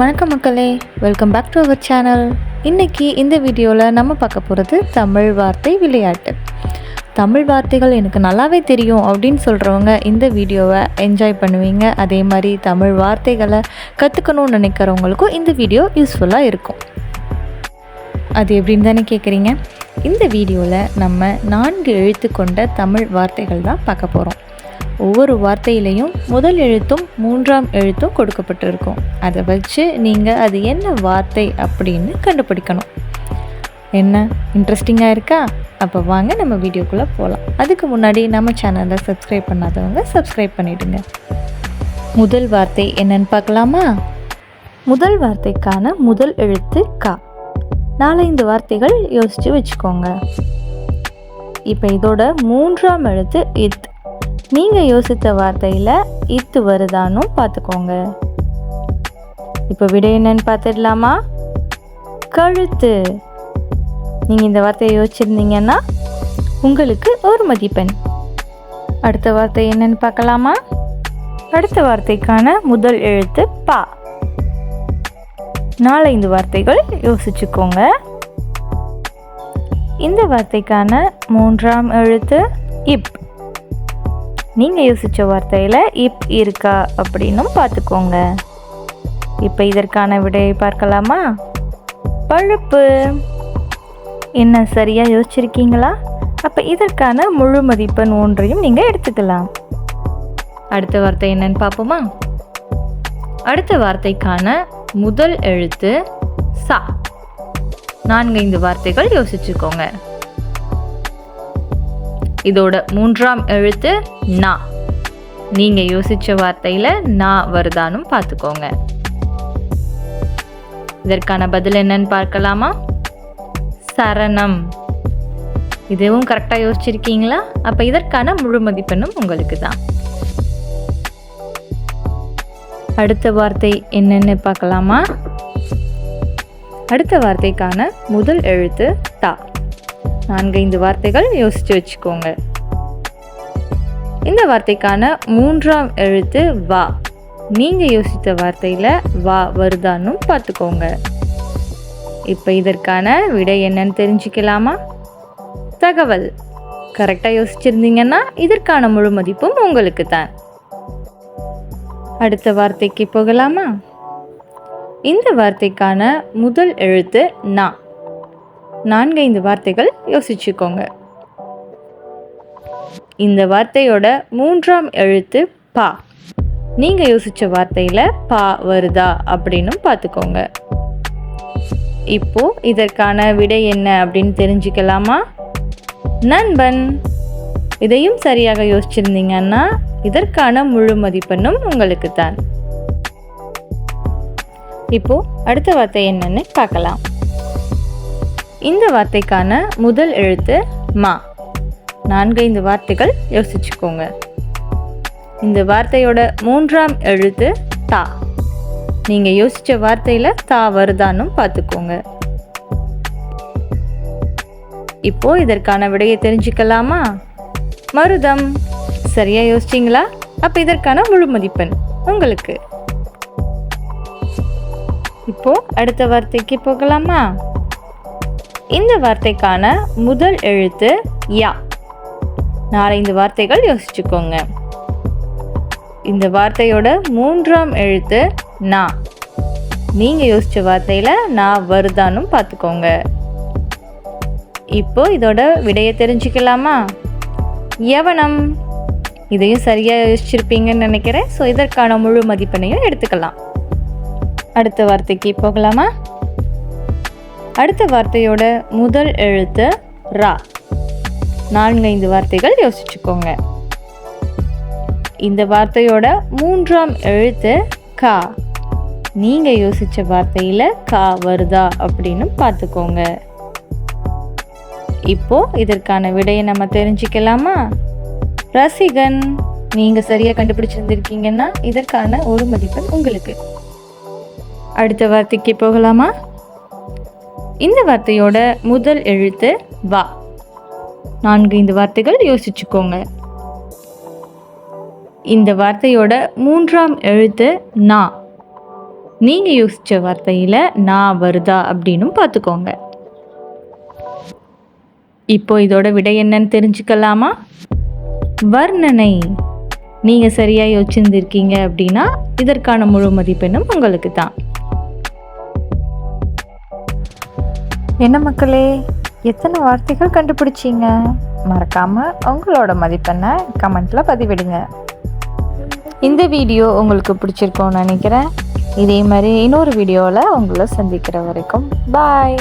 வணக்கம் மக்களே. Welcome back to our channel இன்றைக்கி இந்த வீடியோவில் நம்ம பார்க்க போகிறது தமிழ் வார்த்தை விளையாட்டு. தமிழ் வார்த்தைகள் எனக்கு நல்லாவே தெரியும் அப்படின்னு சொல்கிறவங்க இந்த வீடியோவை என்ஜாய் பண்ணுவீங்க. அதே மாதிரி தமிழ் வார்த்தைகளை கற்றுக்கணும்னு நினைக்கிறவங்களுக்கும் இந்த வீடியோ யூஸ்ஃபுல்லாக இருக்கும். அது எப்படின்னு தானே கேட்குறீங்க இந்த வீடியோவில் நம்ம நான்கு எழுத்து கொண்ட தமிழ் வார்த்தைகள் தான் பார்க்க போகிறோம் ஒவ்வொரு வார்த்தையிலையும் முதல் எழுத்தும் மூன்றாம் எழுத்தும் கொடுக்கப்பட்டிருக்கும். அதை வச்சு நீங்கள் அது என்ன வார்த்தை அப்படின்னு கண்டுபிடிக்கணும். என்ன? இன்ட்ரெஸ்டிங்காக இருக்கா? அப்போ வாங்க நம்ம வீடியோக்குள்ளே போகலாம் அதுக்கு முன்னாடி நம்ம சேனலை சப்ஸ்கிரைப் பண்ணாதவங்க சப்ஸ்கிரைப் பண்ணிவிடுங்க முதல் வார்த்தை என்னன்னு பார்க்கலாமா? முதல் வார்த்தைக்கான முதல் எழுத்து கா. நாலஞ்சு வார்த்தைகள் யோசித்து வச்சுக்கோங்க. இப்போ இதோட மூன்றாம் எழுத்து இத் நீங்கள் யோசித்த வார்த்தையில் இத்து வருதானும் பார்த்துக்கோங்க இப்போ விட என்னன்னு பார்த்துடலாமா கழுத்து. நீங்கள் இந்த வார்த்தையை யோசிச்சிருந்தீங்கன்னா உங்களுக்கு ஒரு மதிப்பெண். அடுத்த வார்த்தை என்னன்னு பார்க்கலாமா? அடுத்த வார்த்தைக்கான முதல் எழுத்து பா. நாலஞ்சு வார்த்தைகள் யோசிச்சுக்கோங்க. இந்த வார்த்தைக்கான மூன்றாம் எழுத்து இப். நீங்கள் யோசித்த வார்த்தையில் இப் இருக்கா அப்படின்னும் பார்த்துக்கோங்க. இப்போ இதற்கான விடையை பார்க்கலாமா? பழுப்பு. என்ன சரியாக யோசிச்சிருக்கீங்களா? அப்போ இதற்கான முழு மதிப்பெண் ஒன்றையும் நீங்கள் எடுத்துக்கலாம். அடுத்த வார்த்தை என்னன்னு பார்ப்போமா? அடுத்த வார்த்தைக்கான முதல் எழுத்து சா. நான்கு ஐந்து வார்த்தைகள் யோசிச்சுக்கோங்க. இதோட மூன்றாம் எழுத்து நா. நீங்க யோசிச்ச வார்த்தையில நா வருதானும் பார்த்துக்கோங்க இதற்கான பதில் என்னன்னு பார்க்கலாமா? சரணம். இதுவும் கரெக்டாக யோசிச்சிருக்கீங்களா? அப்போ இதற்கான முழு மதிப்பெண்ணும் உங்களுக்கு தான் அடுத்த வார்த்தை என்னென்னு பார்க்கலாமா? அடுத்த வார்த்தைக்கான முதல் எழுத்து நான்கைந்து வார்த்தைகள் யோசித்து வச்சுக்கோங்க. இந்த வார்த்தைக்கான மூன்றாம் எழுத்து வா. நீங்கள் யோசித்த வார்த்தையில் வா வருதானும் பார்த்துக்கோங்க. இப்போ இதற்கான விடை என்னன்னு தெரிஞ்சுக்கலாமா? தகவல். கரெக்டாக யோசிச்சிருந்தீங்கன்னா இதற்கான முழு மதிப்பும் உங்களுக்கு தான். அடுத்த வார்த்தைக்கு போகலாமா? இந்த வார்த்தைக்கான முதல் எழுத்து நான் நான்கைந்து வார்த்தைகள் யோசிச்சுக்கோங்க. இந்த வார்த்தையோட மூன்றாம் எழுத்து பா. நீங்க யோசிச்ச வார்த்தையில பா வருதா அப்படின்னும் பார்த்துக்கோங்க இப்போ இதற்கான விடை என்ன அப்படின்னு தெரிஞ்சுக்கலாமா? நண்பன் இதையும் சரியாக யோசிச்சிருந்தீங்கன்னா இதற்கான முழு மதிப்பெண்ணும் உங்களுக்கு தான். இப்போ அடுத்த வார்த்தை என்னன்னு பார்க்கலாம். இந்த வார்த்தைக்கான முதல் எழுத்து மா. நான்கைந்து வார்த்தைகள் யோசிச்சுக்கோங்க. இந்த வார்த்தையோட மூன்றாம் எழுத்து தா. நீங்கள் யோசித்த வார்த்தையில் தா வருதானும் பார்த்துக்கோங்க. இப்போ இதற்கான விடையை தெரிஞ்சுக்கலாமா? மருதம். சரியா யோசிச்சிங்களா? அப்போ இதற்கான முழு மதிப்பெண் உங்களுக்கு. இப்போ அடுத்த வார்த்தைக்கு போகலாமா? இந்த வார்த்தைக்கான முதல் எழுத்து யா. நாலஞ்சு வார்த்தைகள் யோசிச்சுக்கோங்க. இந்த வார்த்தையோட மூன்றாம் எழுத்து நா. நீங்க யோசிச்ச வார்த்தையில நான் வருதானும் பார்த்துக்கோங்க இப்போ இதோட விடையை தெரிஞ்சுக்கலாமா? எவனம் இதையும் சரியா யோசிச்சிருப்பீங்கன்னு நினைக்கிறேன். ஸோ இதற்கான முழு மதிப்பெண்ணையும் எடுத்துக்கலாம். அடுத்த வார்த்தைக்கு போகலாமா? அடுத்த வார்த்தையோட முதல் எழுத்து ரா. நான்கைந்து வார்த்தைகள் யோசிச்சுக்கோங்க. இந்த வார்த்தையோட மூன்றாம் எழுத்து கா. நீங்க யோசிச்ச வார்த்தையில கா வருதா அப்படின்னு பார்த்துக்கோங்க. இப்போ இதற்கான விடையை நம்ம தெரிஞ்சுக்கலாமா? ரசிகன் நீங்க சரியா கண்டுபிடிச்சிருந்திருக்கீங்கன்னா இதற்கான ஒரு மதிப்பெண் உங்களுக்கு. அடுத்த வார்த்தைக்கு போகலாமா? இந்த வார்த்தையோட முதல் எழுத்து வா. நான்கு இந்த வார்த்தைகள் யோசிச்சுக்கோங்க. இந்த வார்த்தையோட மூன்றாம் எழுத்து நா. நீங்கள் யோசித்த வார்த்தையில் நான் வருதா அப்படின்னும் பார்த்துக்கோங்க இப்போ இதோட விடை என்னன்னு தெரிஞ்சுக்கலாமா? வர்ணனை. நீங்கள் சரியாக யோசிச்சிருந்திருக்கீங்க அப்படின்னா இதற்கான முழு மதிப்பெண்ணும் உங்களுக்கு தான் என்ன மக்களே எத்தனை வார்த்தைகள் கண்டுபிடிச்சீங்க? மறக்காமல் உங்களோட மதிப்பெண்ணை கமெண்ட்டில் பதிவிடுங்க. இந்த வீடியோ உங்களுக்கு பிடிச்சிருக்கோன்னு நினைக்கிறேன். இதே மாதிரி இன்னொரு வீடியோவில் உங்களை சந்திக்கிற வரைக்கும் பாய்